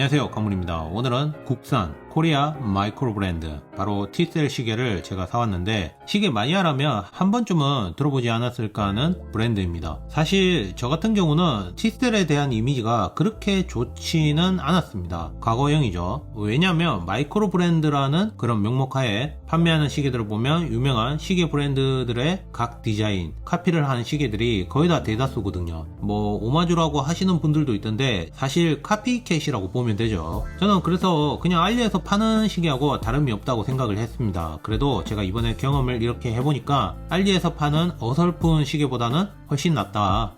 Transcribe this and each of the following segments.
안녕하세요. 강문입니다. 오늘은 국산 코리아 마이크로 브랜드 바로 T셀 시계를 제가 사왔는데 시계 마니아라면 한 번쯤은 들어보지 않았을까 하는 브랜드입니다. 사실 저 같은 경우는 T셀에 대한 이미지가 그렇게 좋지는 않았습니다. 과거형이죠. 왜냐하면 마이크로 브랜드라는 그런 명목하에 판매하는 시계들을 보면 유명한 시계 브랜드들의 각 디자인 카피를 하는 시계들이 거의 다 대다수거든요. 뭐 오마주라고 하시는 분들도 있던데 사실 카피캣이라고 보면 되죠. 저는 그래서 그냥 알리에서 파는 시계하고 다름이 없다고 생각을 했습니다 그래도 제가 이번에 경험을 이렇게 해보니까 알리에서 파는 어설픈 시계보다는 훨씬 낫다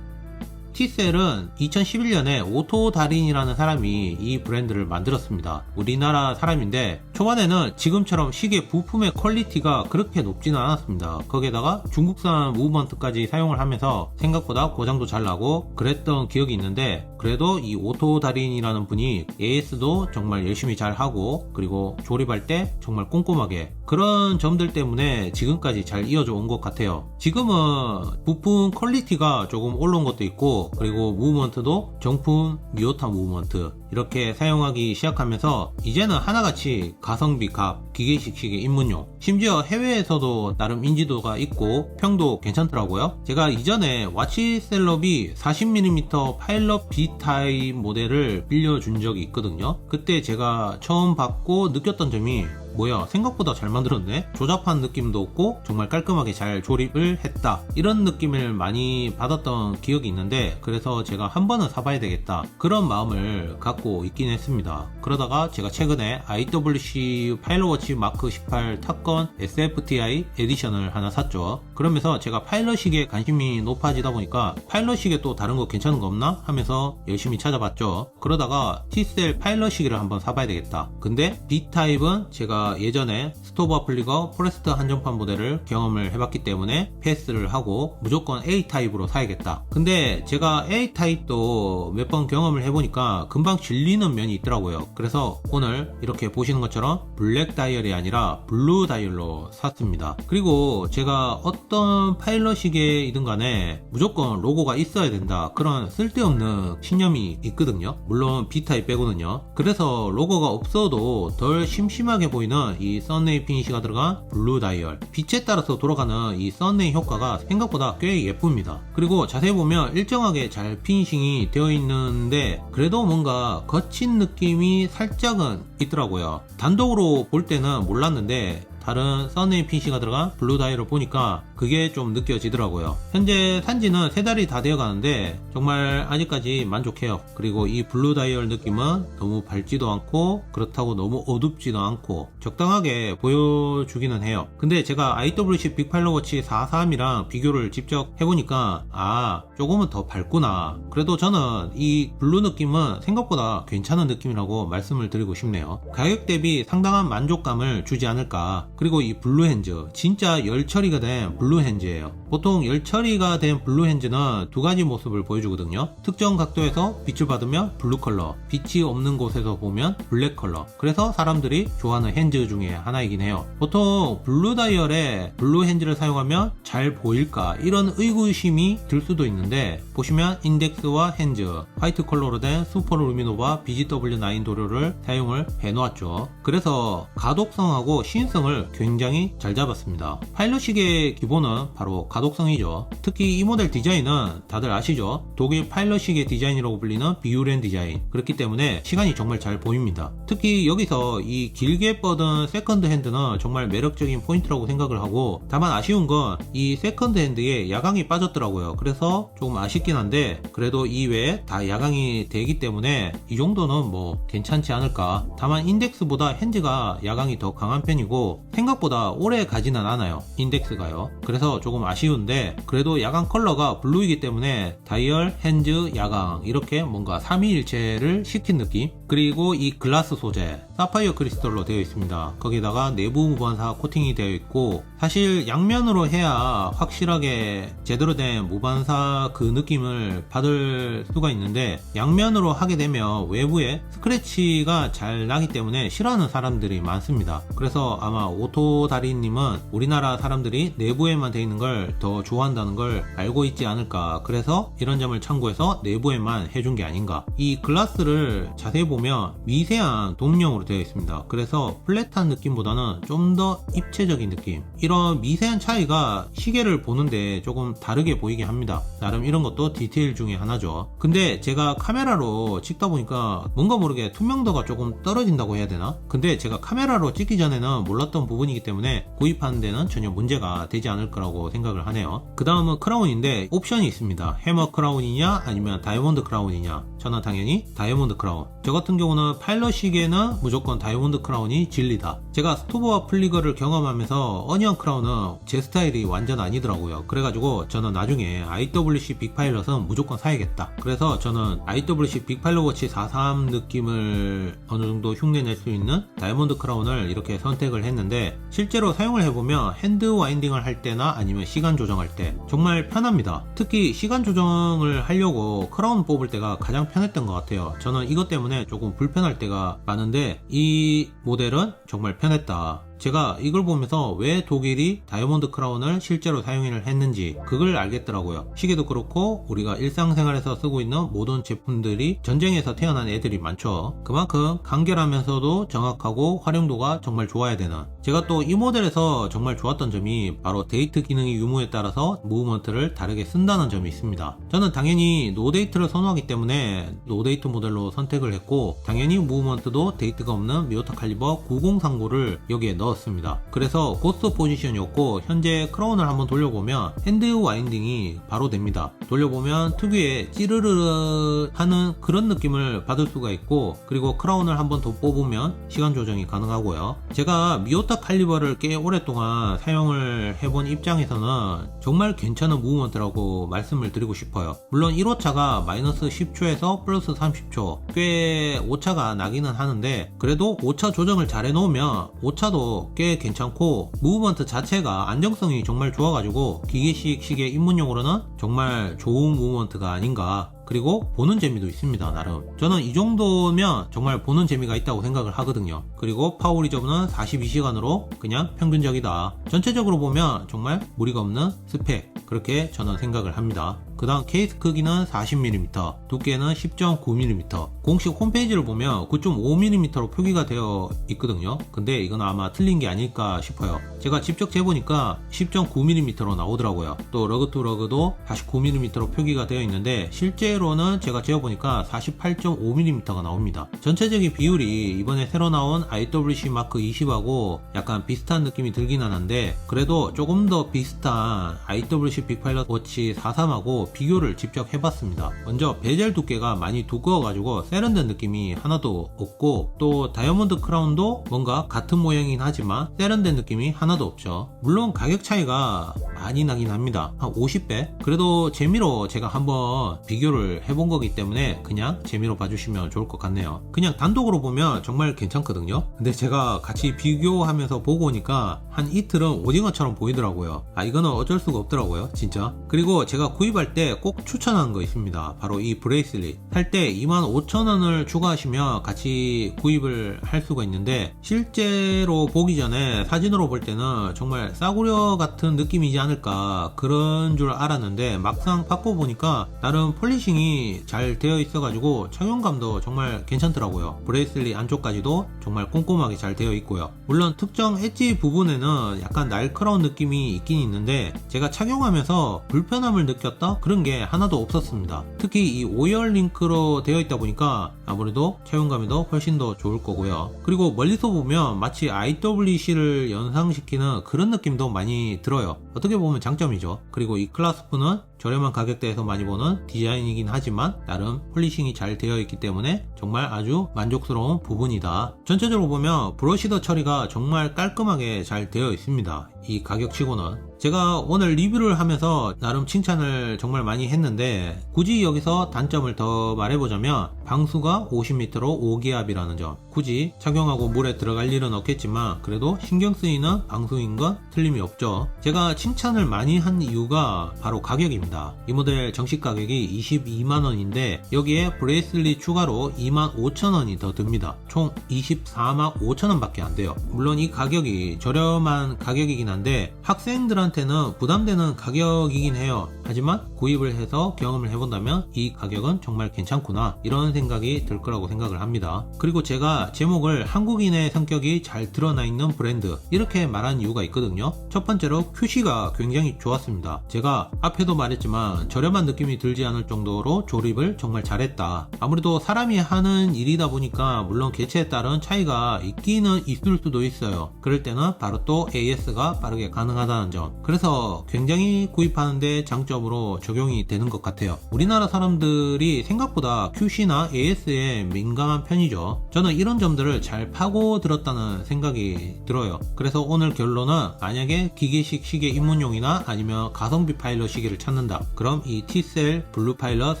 T셀은 2011년에 오토 달인이라는 사람이 이 브랜드를 만들었습니다. 우리나라 사람인데 초반에는 지금처럼 시계 부품의 퀄리티가 그렇게 높지는 않았습니다. 거기에다가 중국산 무브먼트까지 사용을 하면서 생각보다 고장도 잘 나고 그랬던 기억이 있는데 그래도 이 오토 달인이라는 분이 AS도 정말 열심히 잘 하고 그리고 조립할 때 정말 꼼꼼하게 그런 점들 때문에 지금까지 잘 이어져 온 것 같아요. 지금은 부품 퀄리티가 조금 올라온 것도 있고 그리고 무브먼트도 정품 미오타 무브먼트 이렇게 사용하기 시작하면서 이제는 하나같이 가성비 값 기계식 시계 입문용 심지어 해외에서도 나름 인지도가 있고 평도 괜찮더라고요. 제가 이전에 와치 셀럽이 40mm 파일럿 B타입 모델을 빌려준 적이 있거든요. 그때 제가 처음 받고 느꼈던 점이 뭐야 생각보다 잘 만들었네. 조잡한 느낌도 없고 정말 깔끔하게 잘 조립을 했다. 이런 느낌을 많이 받았던 기억이 있는데 그래서 제가 한 번은 사봐야 되겠다. 그런 마음을 갖고 있긴 했습니다 그러다가 제가 최근에 IWC 파일럿워치 마크 18 탑건 SFTI 에디션을 하나 샀죠 그러면서 제가 파일럿 시계에 관심이 높아지다 보니까 파일럿 시계 또 다른 거 괜찮은 거 없나 하면서 열심히 찾아봤죠 그러다가 T셀 파일럿 시계를 한번 사봐야 되겠다 근데 B타입은 제가 예전에 스토브 플리거 포레스트 한정판 모델을 경험을 해봤기 때문에 패스를 하고 무조건 A타입으로 사야겠다. 근데 제가 A타입도 몇 번 경험을 해보니까 금방 질리는 면이 있더라고요. 그래서 오늘 이렇게 보시는 것처럼 블랙 다이얼이 아니라 블루 다이얼로 샀습니다. 그리고 제가 어떤 파일럿 시계이든 간에 무조건 로고가 있어야 된다. 그런 쓸데없는 신념이 있거든요. 물론 B타입 빼고는요. 그래서 로고가 없어도 덜 심심하게 보이는 이 썬네이 피니시가 들어간 블루 다이얼 빛에 따라서 돌아가는 이 썬네이 효과가 생각보다 꽤 예쁩니다 그리고 자세히 보면 일정하게 잘 피니싱이 되어 있는데 그래도 뭔가 거친 느낌이 살짝은 있더라고요. 단독으로 볼 때는 몰랐는데 다른 썬네이 PC가 들어간 블루 다이얼을 보니까 그게 좀 느껴지더라고요. 현재 산지는 세 달이 다 되어 가는데 정말 아직까지 만족해요. 그리고 이 블루 다이얼 느낌은 너무 밝지도 않고 그렇다고 너무 어둡지도 않고 적당하게 보여주기는 해요. 근데 제가 IWC 빅파일럿워치 43이랑 비교를 직접 해보니까 아 조금은 더 밝구나. 그래도 저는 이 블루 느낌은 생각보다 괜찮은 느낌이라고 말씀을 드리고 싶네요. 가격 대비 상당한 만족감을 주지 않을까. 그리고 이 블루 핸즈 진짜 열 처리가 된 블루 핸즈예요. 보통 열 처리가 된 블루 핸즈는 두 가지 모습을 보여주거든요. 특정 각도에서 빛을 받으면 블루 컬러, 빛이 없는 곳에서 보면 블랙 컬러. 그래서 사람들이 좋아하는 핸즈 중에 하나이긴 해요. 보통 블루 다이얼에 블루 핸즈를 사용하면 잘 보일까 이런 의구심이 들 수도 있는데 보시면 인덱스와 핸즈, 화이트 컬러로 된 슈퍼 루미노바 BGW9 도료를 사용을 해놓았죠. 그래서 가독성하고 시인성을 굉장히 잘 잡았습니다. 파일럿 시계의 기본 은 바로 가독성이죠. 특히 이 모델 디자인은 다들 아시죠? 독일 파일럿 시계 디자인이라고 불리는 비유렌 디자인. 그렇기 때문에 시간이 정말 잘 보입니다. 특히 여기서 이 길게 뻗은 세컨드 핸드는 정말 매력적인 포인트라고 생각을 하고 다만 아쉬운 건 이 세컨드 핸드에 야광이 빠졌더라고요. 그래서 조금 아쉽긴 한데 그래도 이외에 다 야광이 되기 때문에 이 정도는 뭐 괜찮지 않을까. 다만 인덱스보다 핸즈가 야광이 더 강한 편이고 생각보다 오래 가지는 않아요. 인덱스가요. 그래서 조금 아쉬운데 그래도 야광 컬러가 블루이기 때문에 다이얼, 핸즈, 야광 이렇게 뭔가 삼위일체를 시킨 느낌. 그리고 이 글라스 소재 사파이어 크리스털로 되어 있습니다. 거기다가 내부 무반사 코팅이 되어 있고 사실 양면으로 해야 확실하게 제대로 된 무반사 그 느낌을 받을 수가 있는데 양면으로 하게 되면 외부에 스크래치가 잘 나기 때문에 싫어하는 사람들이 많습니다. 그래서 아마 오토 다리님은 우리나라 사람들이 내부에만 되어 있는 걸 더 좋아한다는 걸 알고 있지 않을까. 그래서 이런 점을 참고해서 내부에만 해준 게 아닌가. 이 글라스를 자세히 보면 미세한 동령으로 되어 있습니다. 그래서 플랫한 느낌보다는 좀 더 입체적인 느낌. 이런 미세한 차이가 시계를 보는데 조금 다르게 보이게 합니다. 나름 이런 것도 디테일 중에 하나죠. 근데 제가 카메라로 찍다 보니까 뭔가 모르게 투명도가 조금 떨어진다고 해야 되나? 근데 제가 카메라로 찍기 전에는 몰랐던 부분이기 때문에 구입하는 데는 전혀 문제가 되지 않을 거라고 생각을 하네요. 그 다음은 크라운인데 옵션이 있습니다. 해머 크라운이냐 아니면 다이아몬드 크라운이냐. 저는 당연히 다이아몬드 크라운. 저 같은 경우는 파일럿 시계는 무조건 다이아몬드 크라운이 진리다. 제가 스토브와 플리거를 경험하면서 어니언 크라운은 제 스타일이 완전 아니더라고요. 그래가지고 저는 나중에 IWC 빅파일럿은 무조건 사야겠다. 그래서 저는 IWC 빅파일럿 워치 43 느낌을 어느 정도 흉내낼 수 있는 다이아몬드 크라운을 이렇게 선택을 했는데 실제로 사용을 해보면 핸드 와인딩을 할 때나 아니면 시간 조정할 때 정말 편합니다. 특히 시간 조정을 하려고 크라운 뽑을 때가 가장 편했던 것 같아요. 저는 이것 때문에 조금 불편할 때가 많은데 이 모델은 정말 편 했다. 제가 이걸 보면서 왜 독일이 다이아몬드 크라운을 실제로 사용을 했는지 그걸 알겠더라고요. 시계도 그렇고 우리가 일상생활에서 쓰고 있는 모든 제품들이 전쟁에서 태어난 애들이 많죠. 그만큼 간결하면서도 정확하고 활용도가 정말 좋아야 되는 제가 또 이 모델에서 정말 좋았던 점이 바로 데이트 기능이 유무에 따라서 무브먼트를 다르게 쓴다는 점이 있습니다. 저는 당연히 노데이트를 선호하기 때문에 노데이트 모델로 선택을 했고 당연히 무브먼트도 데이트가 없는 미오타 칼리버 9039를 여기에 넣었습니다. 그래서 고스트 포지션이었고 현재 크라운을 한번 돌려보면 핸드 와인딩이 바로 됩니다. 돌려보면 특유의 찌르르 하는 그런 느낌을 받을 수가 있고 그리고 크라운을 한번 더 뽑으면 시간 조정이 가능하고요. 제가 미오타 칼리버를 꽤 오랫동안 사용을 해본 입장에서는 정말 괜찮은 무브먼트라고 말씀을 드리고 싶어요. 물론 1호차가 마이너스 10초에서 플러스 30초 꽤 오차가 나기는 하는데 그래도 오차 조정을 잘 해놓으면 오차도 꽤 괜찮고 무브먼트 자체가 안정성이 정말 좋아가지고 기계식 시계 입문용으로는 정말 좋은 무브먼트가 아닌가 그리고 보는 재미도 있습니다 나름 저는 이 정도면 정말 보는 재미가 있다고 생각을 하거든요 그리고 파워 리저브는 42시간으로 그냥 평균적이다 전체적으로 보면 정말 무리가 없는 스펙 그렇게 저는 생각을 합니다 그 다음 케이스 크기는 40mm, 두께는 10.9mm. 공식 홈페이지를 보면 9.5mm로 표기가 되어 있거든요. 근데 이건 아마 틀린 게 아닐까 싶어요. 제가 직접 재보니까 10.9mm로 나오더라고요. 또 러그 투 러그도 49mm로 표기가 되어 있는데 실제 로는 제가 재어보니까 48.5mm가 나옵니다. 전체적인 비율이 이번에 새로 나온 IWC 마크 20하고 약간 비슷한 느낌이 들긴 하는데 그래도 조금 더 비슷한 IWC 빅파일럿 워치 43하고 비교를 직접 해봤습니다. 먼저 베젤 두께가 많이 두꺼워가지고 세련된 느낌이 하나도 없고 또 다이아몬드 크라운도 뭔가 같은 모양이긴 하지만 세련된 느낌이 하나도 없죠. 물론 가격 차이가 많이 나긴 합니다. 한 50배? 그래도 재미로 제가 한번 비교를 해본 거기 때문에 그냥 재미로 봐주시면 좋을 것 같네요. 그냥 단독으로 보면 정말 괜찮거든요. 근데 제가 같이 비교하면서 보고 오니까 한 이틀은 오징어처럼 보이더라고요. 아 이거는 어쩔 수가 없더라고요. 진짜. 그리고 제가 구입할 때 꼭 추천하는 거 있습니다. 바로 이 브레이슬릿. 살 때 25,000원을 추가하시면 같이 구입을 할 수가 있는데 실제로 보기 전에 사진으로 볼 때는 정말 싸구려 같은 느낌이지 않을까 그런 줄 알았는데 막상 받고 보니까 나름 폴리싱 이 잘 되어 있어가지고 착용감도 정말 괜찮더라고요. 브레이슬릿 안쪽까지도 정말 꼼꼼하게 잘 되어 있고요. 물론 특정 엣지 부분에는 약간 날카로운 느낌이 있긴 있는데 제가 착용하면서 불편함을 느꼈다 그런 게 하나도 없었습니다. 특히 이 오열 링크로 되어 있다 보니까 아무래도 착용감이 더 훨씬 더 좋을 거고요. 그리고 멀리서 보면 마치 IWC를 연상시키는 그런 느낌도 많이 들어요. 어떻게 보면 장점이죠. 그리고 이 클라스프는 저렴한 가격대에서 많이 보는 디자인이긴 하지만 나름 폴리싱이 잘 되어 있기 때문에 정말 아주 만족스러운 부분이다. 전체적으로 보면 브러시더 처리가 정말 깔끔하게 잘 되어 있습니다. 이 가격치고는 제가 오늘 리뷰를 하면서 나름 칭찬을 정말 많이 했는데 굳이 여기서 단점을 더 말해보자면 방수가 50m로 5기압이라는 점. 굳이 착용하고 물에 들어갈 일은 없겠지만 그래도 신경 쓰이는 방수인 건 틀림이 없죠. 제가 칭찬을 많이 한 이유가 바로 가격입니다. 이 모델 정식 가격이 22만원인데 여기에 브레이슬릿 추가로 25,000원이 더 듭니다. 총 24만 5천원 밖에 안 돼요. 물론 이 가격이 저렴한 가격이긴 한데 학생들 한테는 부담되는 가격이긴 해요. 하지만 구입을 해서 경험을 해본다면 이 가격은 정말 괜찮구나 이런 생각이 들 거라고 생각을 합니다. 그리고 제가 제목을 한국인의 성격이 잘 드러나 있는 브랜드 이렇게 말한 이유가 있거든요. 첫 번째로 QC가 굉장히 좋았습니다. 제가 앞에도 말했지만 저렴한 느낌이 들지 않을 정도로 조립을 정말 잘했다. 아무래도 사람이 하는 일이다 보니까 물론 개체에 따른 차이가 있기는 있을 수도 있어요. 그럴 때는 바로 또 AS가 빠르게 가능하다는 점 그래서 굉장히 구입하는데 장점으로 적용이 되는 것 같아요. 우리나라 사람들이 생각보다 QC나 AS에 민감한 편이죠. 저는 이런 점들을 잘 파고 들었다는 생각이 들어요. 그래서 오늘 결론은 만약에 기계식 시계 입문용이나 아니면 가성비 파일럿 시계를 찾는다. 그럼 이 T셀 블루 파일럿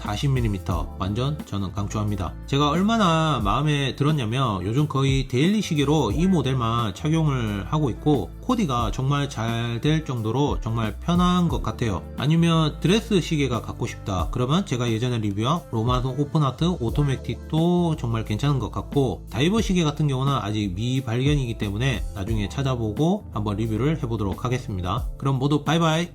40mm 완전 저는 강추합니다. 제가 얼마나 마음에 들었냐면 요즘 거의 데일리 시계로 이 모델만 착용을 하고 있고 코디가 정말 잘 될 정도로 정말 편한 것 같아요. 아니면 드레스 시계가 갖고 싶다. 그러면 제가 예전에 리뷰한 로마손 오픈하트 오토매틱도 정말 괜찮은 것 같고 다이버 시계 같은 경우는 아직 미발견이기 때문에 나중에 찾아보고 한번 리뷰를 해보도록 하겠습니다. 그럼 모두 바이바이